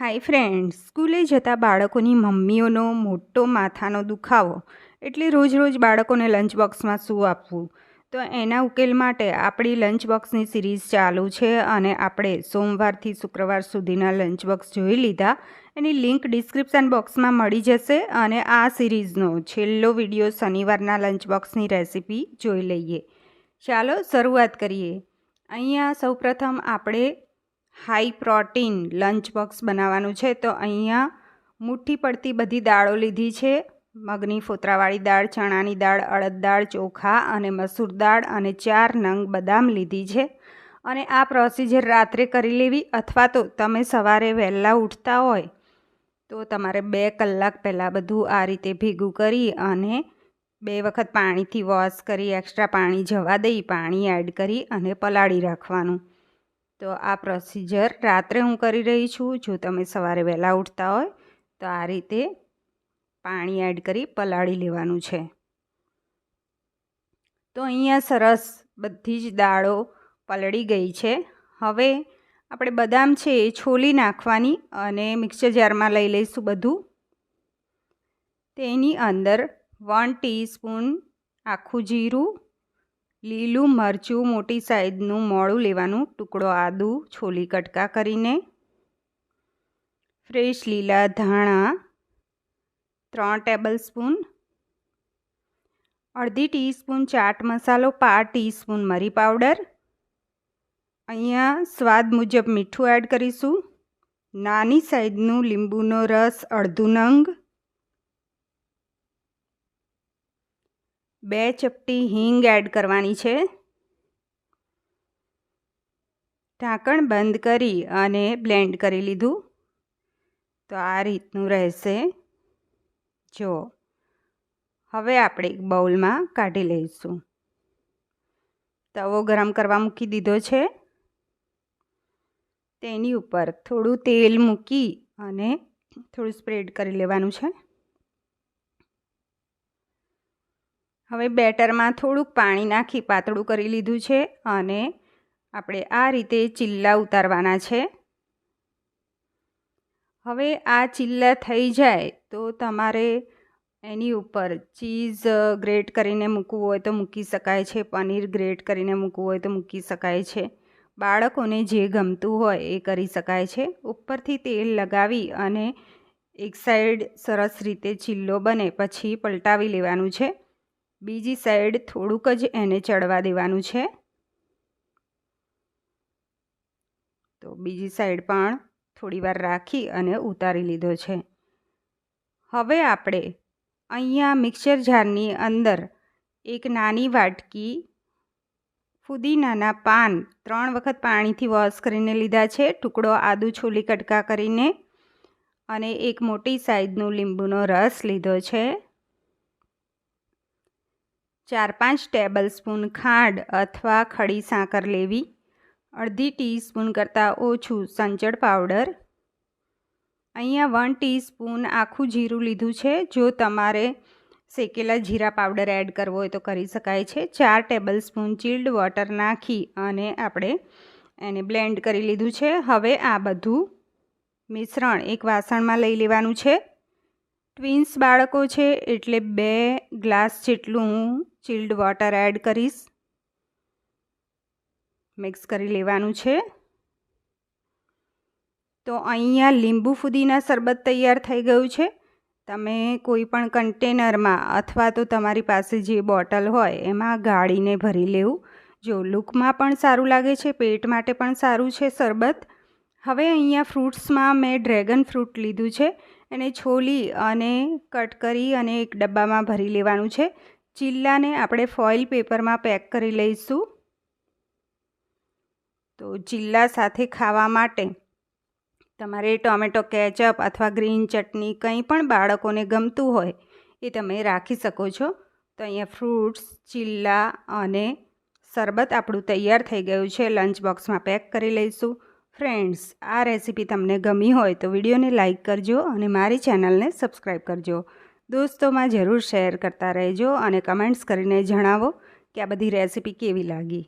Hi friends, સ્કૂલે જતા બાળકોની મમ્મીઓનો મોટો માથાનો દુખાવો. એટલે રોજ રોજ બાળકોને લંચ બોક્સમાં શું આપવું? તો એના ઉકેલ માટે આપણી લંચ બોક્સની સિરીઝ ચાલુ છે અને આપણે સોમવારથી શુક્રવાર સુધીના લંચ બોક્સ જોઈ લીધા. એની લિંક ડિસ્ક્રિપ્શન બોક્સમાં મળી જશે અને આ સિરીઝનો છેલ્લો વીડિયો શનિવારના લંચ બોક્સની રેસીપી જોઈ લઈએ. ચાલો શરૂઆત કરીએ. અહીંયા સૌપ્રથમ આપણે હાઈ પ્રોટીન લંચ બોક્સ બનાવવાનું છે, તો અહીંયા મુઠ્ઠી પડતી બધી દાળો લીધી છે. મગની ફોતરાવાળી દાળ, ચણાની દાળ, અડદ દાળ, ચોખા અને મસૂર દાળ અને ચાર નંગ બદામ લીધી છે. અને આ પ્રોસિજર રાત્રે કરી લેવી અથવા તો તમે સવારે વહેલા ઉઠતા હોય, તો તમારે બે કલાક પહેલાં બધું આ રીતે ભેગું કરી અને બે વખત પાણીથી વોશ કરી, એક્સ્ટ્રા પાણી જવા દઈ, પાણી એડ કરી અને પલાળી રાખવાનું. તો આ પ્રોસિજર રાત્રે હું કરી રહી છું. જો તમે સવારે વહેલા ઉઠતા હોય, તો આ રીતે પાણી એડ કરી પલાળી લેવાનું છે. તો અહીંયા સરસ બધી જ દાળો પલળી ગઈ છે. હવે આપણે બદામ છે એ છોલી નાખવાની અને મિક્સર જારમાં લઈ લઈશું બધું. તેની અંદર વન ટીસ્પૂન આખું જીરું લીલું મરચું મોટી સાઈઝનું મોળું લેવાનું ટુકડો આદું છોલી કટકા કરીને, ફ્રેશ લીલા ધાણા ત્રણ ટેબલ સ્પૂન, અડધી ટીસ્પૂન ચાટ મસાલો પાર ટીસ્પૂન મરી પાવડર, અહીંયા સ્વાદ મુજબ મીઠું એડ કરીશું, નાની સાઈઝનું લીંબુનો રસ અડધું નંગ બે ચપટી હિંગ એડ કરવાની છે. ઢાંકણ બંધ કરી અને બ્લેન્ડ કરી લીધું. તો આ રીતનું રહેશે. જો, હવે આપણે એક બાઉલમાં કાઢી લઈશું. તવો ગરમ કરવા મૂકી દીધો છે. તેની ઉપર થોડું તેલ મૂકી અને થોડું સ્પ્રેડ કરી લેવાનું છે. હવે બેટરમાં થોડુંક પાણી નાખી પાતળું કરી લીધું છે અને આપણે આ રીતે ચિલ્લા ઉતારવાના છે. હવે આ ચિલ્લા થઈ જાય તો તમારે એની ઉપર ચીઝ ગ્રેટ કરીને મૂકવું હોય તો મૂકી શકાય છે, પનીર ગ્રેટ કરીને મૂકવું હોય તો મૂકી શકાય છે. બાળકોને જે ગમતું હોય એ કરી શકાય છે. ઉપરથી તેલ લગાવી અને એક સાઈડ સરસ રીતે ચિલ્લો બને પછી પલટાવી લેવાનું છે. બીજી સાઈડ થોડુંક જ એને ચડવા દેવાનું છે. તો બીજી સાઈડ પણ થોડીવાર રાખી અને ઉતારી લીધો છે. હવે આપણે અહીંયા મિક્સર જારની અંદર એક નાની વાટકી ફુદીનાના પાન ત્રણ વખત પાણીથી વોશ કરીને લીધા છે. ટુકડો આદુ છોલી કટકા કરીને અને એક મોટી સાઈઝનું લીંબુનો રસ લીધો છે. ચાર પાંચ ટેબલ સ્પૂન ખાંડ અથવા ખડી સાકર લેવી. અડધી ટીસ્પૂન કરતાં ઓછું સંચળ પાવડર. અહીંયા વન ટીસ્પૂન આખું જીરું લીધું છે. જો તમારે શેકેલા જીરા પાવડર એડ કરવો હોય તો કરી શકાય છે. ચાર ટેબલ સ્પૂન ચીલ્ડ વોટર નાખી અને આપણે એને બ્લેન્ડ કરી લીધું છે. હવે આ બધું મિશ્રણ એક વાસણમાં લઈ લેવાનું છે. ટ્વિન્સ બાળકો છે, એટલે બે ગ્લાસ જેટલું હું ચિલ્ડ વોટર એડ કરીશ. મિક્સ કરી લેવાનું છે. તો અહીંયા લીંબુ ફુદીના શરબત તૈયાર થઈ ગયું છે. તમે કોઈ પણ કન્ટેનરમાં અથવા તો તમારી પાસે જે બોટલ હોય, એમાં ગાળીને ભરી લેવું. જો લુકમાં પણ સારું લાગે છે, પેટ માટે પણ સારું છે શરબત. હવે અહીંયા ફ્રૂટ્સમાં મેં ડ્રેગન ફ્રૂટ લીધું છે. એને છોલી અને કટ કરી અને એક ડબ્બામાં ભરી લેવાનું છે. ચિલ્લાને આપણે ફોઇલ પેપરમાં પેક કરી લઈશું. તો ચિલ્લા સાથે ખાવા માટે તમારે ટોમેટો કેચઅપ અથવા ગ્રીન ચટણી કંઈ પણ બાળકોને ગમતું હોય એ તમે રાખી શકો છો. તો અહીંયા ફ્રૂટ્સ, ચીલ્લા અને શરબત આપણું તૈયાર થઈ ગયું છે. લંચ બોક્સમાં પેક કરી લઈશું. ફ્રેન્ડ્સ, આ રેસીપી તમને ગમી હોય તો વિડીયોને લાઇક કરજો અને મારી ચેનલને સબસ્ક્રાઈબ કરજો. દોસ્તોમાં જરૂર શેર કરતા રહેજો અને કમેન્ટ્સ કરીને જણાવો કે આ બધી રેસીપી કેવી લાગી.